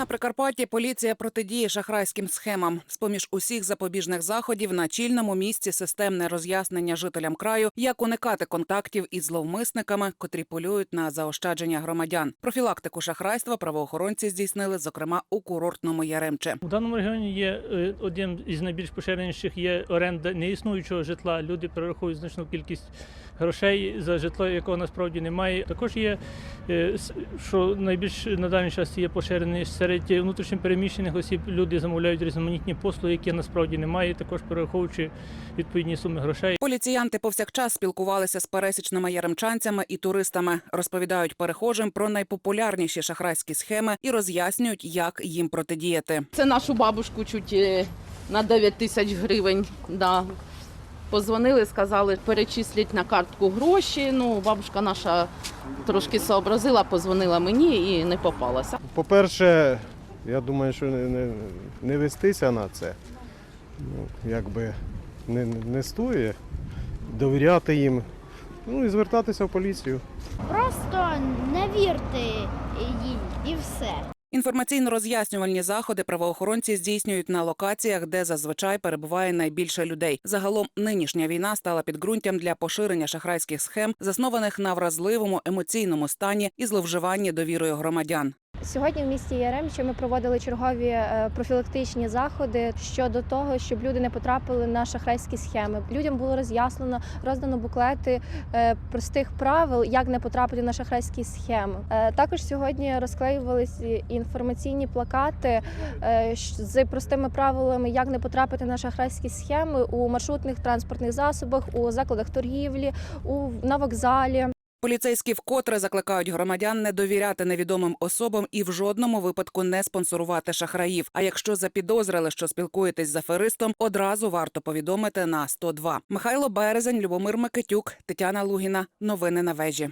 На Прикарпатті поліція протидіє шахрайським схемам. З поміж усіх запобіжних заходів на чільному місці системне роз'яснення жителям краю, як уникати контактів із зловмисниками, котрі полюють на заощадження громадян. Профілактику шахрайства правоохоронці здійснили, зокрема у курортному Яремче. У даному регіоні є е, один із найбільш поширеніших є оренда неіснуючого житла. Люди перераховують значну кількість грошей за житло, якого насправді немає. Також є е, що найбільш на даний час є поширений серед внутрішньопереміщених осіб. Люди замовляють різноманітні послуги, які насправді немає, також перераховуючи відповідні суми грошей. Поліціянти повсякчас спілкувалися з пересічними яремчанцями і туристами, розповідають перехожим про найпопулярніші шахрайські схеми і роз'яснюють, як їм протидіяти. Це нашу бабушку чуть е, на 9 тисяч гривень. Да. Позвонили, сказали, перечисліть на картку гроші. Ну, бабушка наша трошки сообразила, позвонила мені і не попалася. По-перше, я думаю, що не, не, не вестися на це. Ну, якби не, не стоїть довіряти їм. Ну і звертатися в поліцію. Просто не вірте їй і все. Інформаційно-роз'яснювальні заходи правоохоронці здійснюють на локаціях, де зазвичай перебуває найбільше людей. Загалом нинішня війна стала підґрунтям для поширення шахрайських схем, заснованих на вразливому емоційному стані і зловживанні довірою громадян. Сьогодні в місті Яремче ми проводили чергові е, профілактичні заходи щодо того, щоб люди не потрапили на шахрайські схеми. Людям було роз'яснено, роздано буклети е, простих правил, як не потрапити на шахрайські схеми. Е, Також сьогодні розклеювалися інформаційні плакати з простими правилами, як не потрапити на шахрайські схеми у маршрутних транспортних засобах, у закладах торгівлі, у на вокзалі. Поліцейські вкотре закликають громадян не довіряти невідомим особам і в жодному випадку не спонсорувати шахраїв. А якщо запідозрили, що спілкуєтесь з аферистом, одразу варто повідомити на 102. Михайло Березень, Любомир Микитюк, Тетяна Лугіна. Новини на вежі.